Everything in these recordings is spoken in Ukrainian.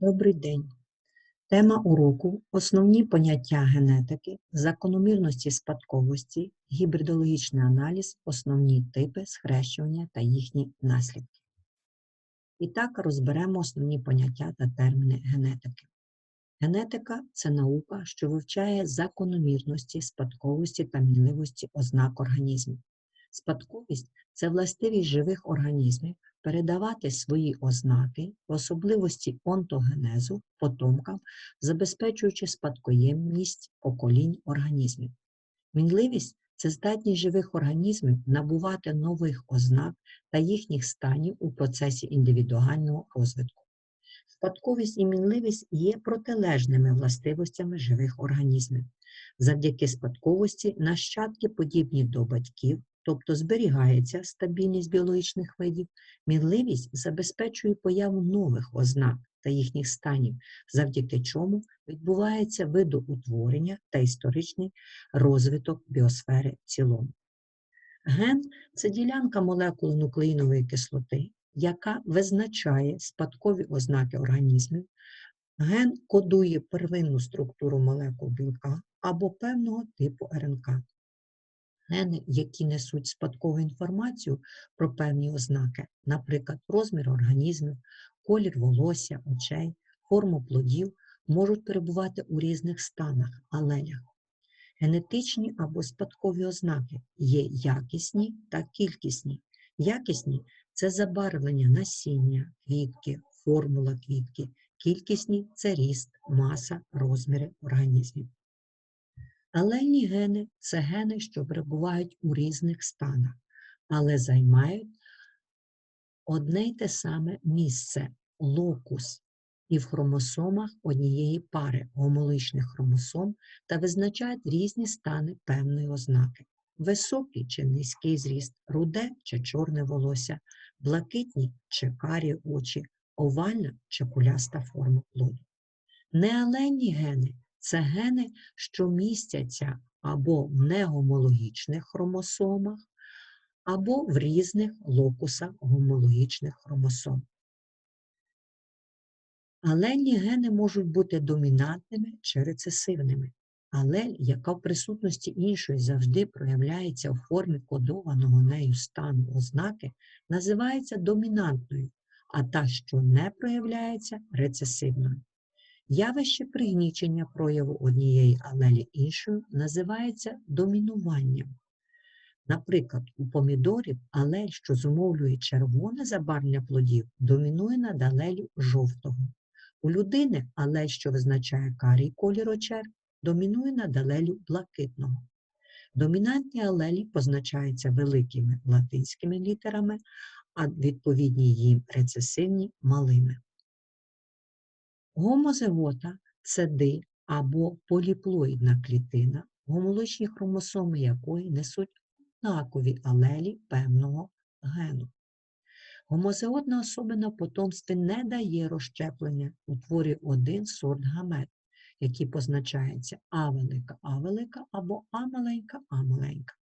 Добрий день. Тема уроку Основні поняття генетики, закономірності спадковості, гібридологічний аналіз, основні типи схрещування та їхні наслідки. І так розберемо основні поняття та терміни генетики. Генетика це наука, що вивчає закономірності, спадковості та мінливості ознак організмів. Спадковість це властивість живих організмів передавати свої ознаки, особливості онтогенезу потомкам, забезпечуючи спадкоємність поколінь організмів. Мінливість це здатність живих організмів набувати нових ознак та їхніх станів у процесі індивідуального розвитку. Спадковість і мінливість є протилежними властивостями живих організмів. Завдяки спадковості нащадки подібні до батьків, тобто зберігається стабільність біологічних видів, мінливість забезпечує появу нових ознак та їхніх станів, завдяки чому відбувається видоутворення та історичний розвиток біосфери в цілому. Ген це ділянка молекули нуклеїнової кислоти, яка визначає спадкові ознаки організмів. Ген кодує первинну структуру молекул білка або певного типу РНК. Гени, які несуть спадкову інформацію про певні ознаки, наприклад, розмір організмів, колір волосся, очей, форму плодів, можуть перебувати у різних станах, алелях. Генетичні або спадкові ознаки є якісні та кількісні. Якісні це забарвлення насіння, квітки, формула квітки, кількісні це ріст, маса, розміри організмів. Алельні гени це гени, що перебувають у різних станах, але займають одне й те саме місце локус і в хромосомах однієї пари гомологічних хромосом та визначають різні стани певної ознаки: високий чи низький зріст, руде чи чорне волосся, блакитні чи карі очі, овальна чи куляста форма плоду. Неалельні гени це гени, що містяться або в негомологічних хромосомах, або в різних локусах гомологічних хромосом. Алельні гени можуть бути домінантними чи рецесивними. Алель, яка в присутності іншої завжди проявляється в формі кодованого нею стану ознаки, називається домінантною, а та, що не проявляється, рецесивною. Явище пригнічення прояву однієї алелі іншою називається домінуванням. Наприклад, у помідорів алель, що зумовлює червоне забарвлення плодів, домінує над алелю жовтого. У людини алель, що визначає карий колір очер, домінує над алелю блакитного. Домінантні алелі позначаються великими латинськими літерами, а відповідні їм рецесивні малими. Гомозигота це ди або поліплоїдна клітина, гомологічні хромосоми якої несуть однакові алелі певного гену. Гомозиготна особа на потомстві не дає розщеплення, утворює один сорт гамет, який позначається А велика А велика або А маленька А маленька.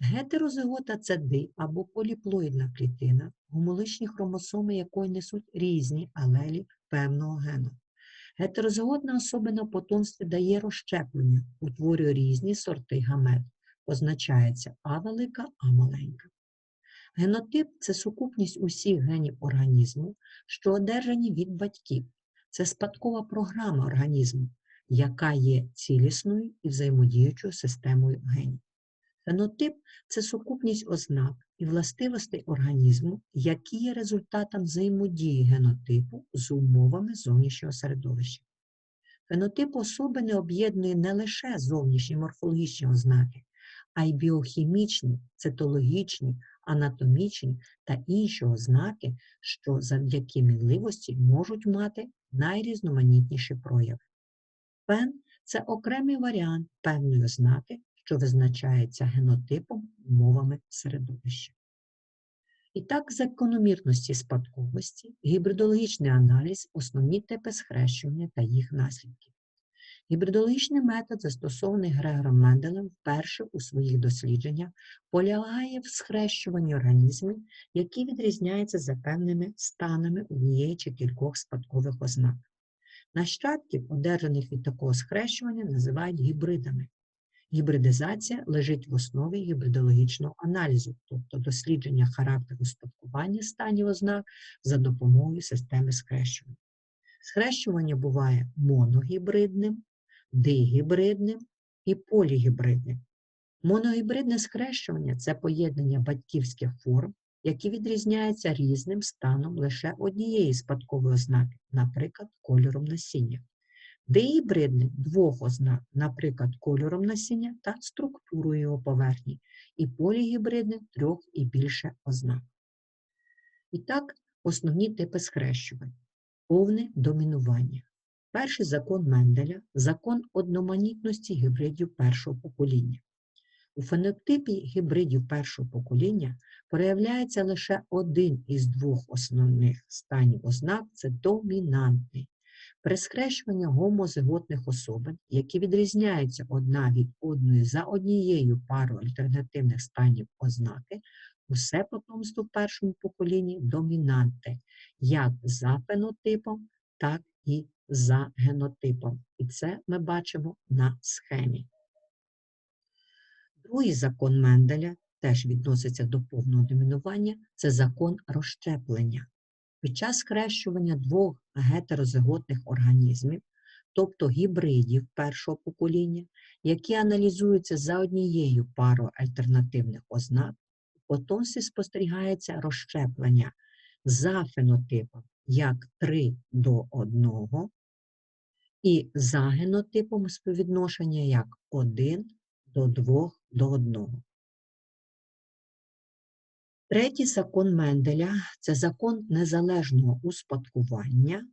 Гетерозигота це ди або поліплоїдна клітина, гомологічні хромосоми якої несуть різні алелі певного гену. Гетерозиготна особа на потомстві дає розщеплення, утворює різні сорти гамет, позначається А велика, А маленька. Генотип це сукупність усіх генів організму, що одержані від батьків. Це спадкова програма організму, яка є цілісною і взаємодіючою системою генів. Фенотип це сукупність ознак і властивостей організму, які є результатом взаємодії генотипу з умовами зовнішнього середовища. Фенотип особи не об'єднує не лише зовнішні морфологічні ознаки, а й біохімічні, цитологічні, анатомічні та інші ознаки, що завдяки мінливості можуть мати найрізноманітніші прояви. Фен це окремий варіант певної ознаки, що визначається генотипом умовами середовища. І так, закономірності спадковості, гібридологічний аналіз, основні типи схрещування та їх наслідки. Гібридологічний метод, застосований Грегором Менделем вперше у своїх дослідженнях, полягає в схрещуванні організмів, які відрізняються за певними станами однієї чи кількох спадкових ознак. Нащадків, одержаних від такого схрещування, називають гібридами. Гібридизація лежить в основі гібридологічного аналізу, тобто дослідження характеру спадкування станів ознак за допомогою системи схрещування. Схрещування буває моногібридним, дигібридним і полігібридним. Моногібридне схрещування це поєднання батьківських форм, які відрізняються різним станом лише однієї спадкової ознаки, наприклад, кольором насіння. Дигібридне двох ознак, наприклад, кольором насіння та структурою його поверхні, і полігібридне трьох і більше ознак. І так, основні типи схрещувань. Повне домінування. Перший закон Менделя закон одноманітності гібридів першого покоління. У фенотипі гібридів першого покоління проявляється лише один із двох основних станів ознак це домінантний. При схрещуванні гомозиготних особин, які відрізняються одна від одної за однією парою альтернативних станів ознаки, усе потомство в першому поколінні домінанти, як за фенотипом, так і за генотипом. І це ми бачимо на схемі. Другий закон Менделя теж відноситься до повного домінування це закон розщеплення. Під час схрещування двох гетерозиготних організмів, тобто гібридів першого покоління, які аналізуються за однією парою альтернативних ознак, у потомстві спостерігається розщеплення за фенотипом як 3 до 1, і за генотипом співвідношення як 1 до 2 до 1. Третій закон Менделя це закон незалежного успадкування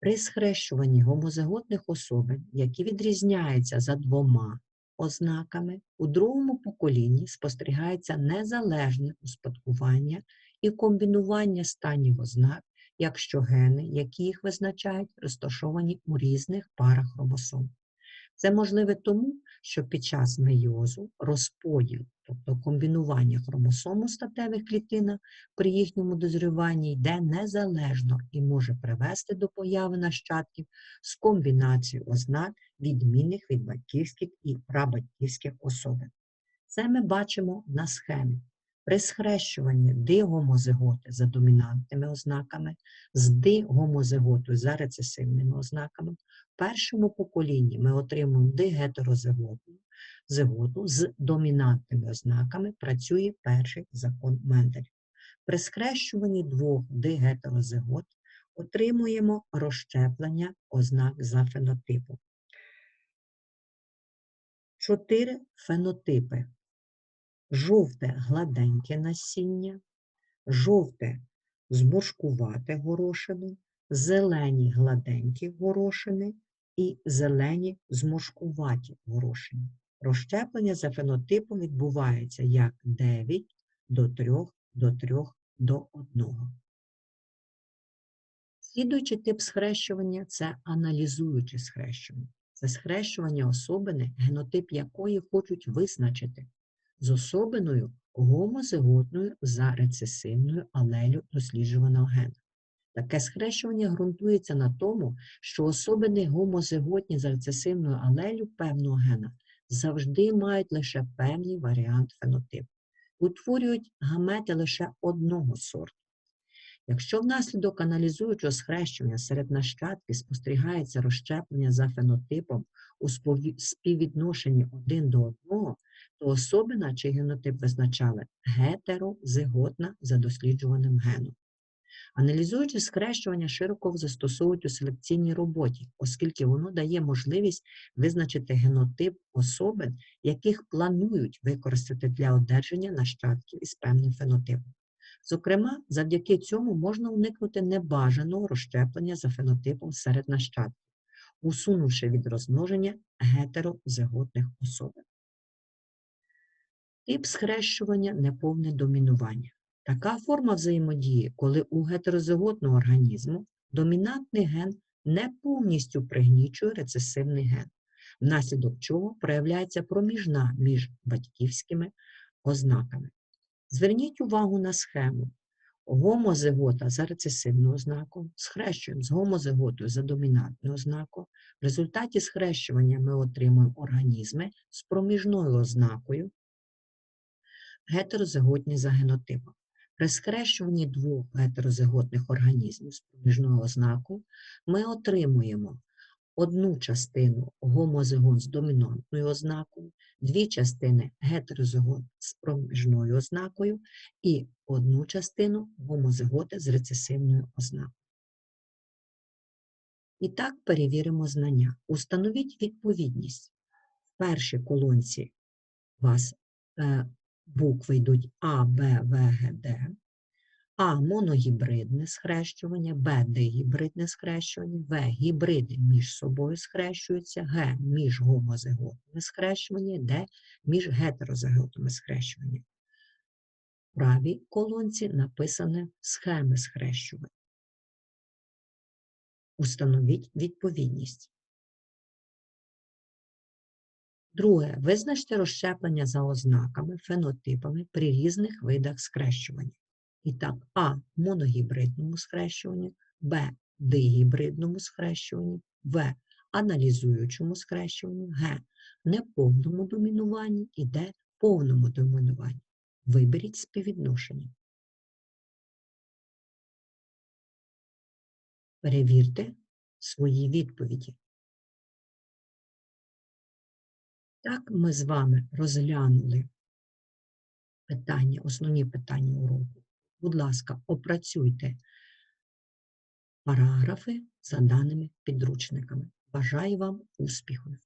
при схрещуванні гомозиготних особин, які відрізняються за двома ознаками, у другому поколінні спостерігається незалежне успадкування і комбінування станів ознак, якщо гени, які їх визначають, розташовані у різних парах хромосом. Це можливе тому, що під час мейозу розподіл, тобто комбінування хромосом у статевих клітинах при їхньому дозріванні йде незалежно і може привести до появи нащадків з комбінацією ознак, відмінних від батьківських і прабатьківських особин. Це ми бачимо на схемі. При схрещуванні дигомозиготи за домінантними ознаками, з дигомозиготою за рецесивними ознаками, в першому поколінні ми отримуємо дигетерозиготу зиготу з домінантними ознаками, працює перший закон Менделя. При схрещуванні двох дигетерозигот отримуємо розщеплення ознак за фенотипом. Чотири фенотипи жовте гладеньке насіння, жовте зморшкувате горошини, зелені гладенькі горошини і зелені зморшкуваті горошини. Розщеплення за фенотипом відбувається як 9 до 3 до 3 до 1. Слідуючий тип схрещування це аналізуюче схрещування. Це схрещування особини, генотип якої хочуть визначити з особиною гомозиготною за рецесивною алелю досліджуваного гена. Таке схрещування ґрунтується на тому, що особини гомозиготні за рецесивною алелю певного гена завжди мають лише певний варіант фенотипу, утворюють гамети лише одного сорту. Якщо внаслідок аналізуючого схрещування серед нащадків спостерігається розщеплення за фенотипом у співвідношенні один до одного, особина чи генотип визначали гетерозиготна за досліджуваним геном. Аналізуючи скрещування, широко застосовують у селекційній роботі, оскільки воно дає можливість визначити генотип особин, яких планують використати для одержання нащадків із певним фенотипом. Зокрема, завдяки цьому можна уникнути небажаного розщеплення за фенотипом серед нащадків, усунувши від розмноження гетерозиготних особин. Тип схрещування неповне домінування. Така форма взаємодії, коли у гетерозиготного організму домінантний ген не повністю пригнічує рецесивний ген, внаслідок чого проявляється проміжна між батьківськими ознаками. Зверніть увагу на схему. Гомозигота за рецесивною ознакою, схрещуємо з гомозиготою за домінантною ознакою. В результаті схрещування ми отримуємо організми з проміжною ознакою гетерозиготні за генотипом. При схрещуванні двох гетерозиготних організмів з проміжною ознакою ми отримуємо одну частину гомозигон з домінантною ознакою, дві частини гетерозигот з проміжною ознакою і одну частину гомозиготи з рецесивною ознакою. І так перевіримо знання. Установіть відповідність. В першій колонці у вас е, букви йдуть А, Б, В, Г, Д. А моногібридне схрещування, Б дигібридне схрещування, В гібриди між собою схрещуються, Г між гомозиготами схрещування, Д між гетерозиготами схрещування. В правій колонці написане схеми схрещування. Установіть відповідність. Друге. Визначте розщеплення за ознаками, фенотипами при різних видах схрещування. І так, А моногібридному схрещуванні, Б дигібридному схрещуванні, В аналізуючому схрещуванні, Г неповному домінуванні і Д повному домінуванні. Виберіть співвідношення. Перевірте свої відповіді. Так, ми з вами розглянули питання, основні питання уроку. Будь ласка, опрацюйте параграфи за даними підручниками. Бажаю вам успіху!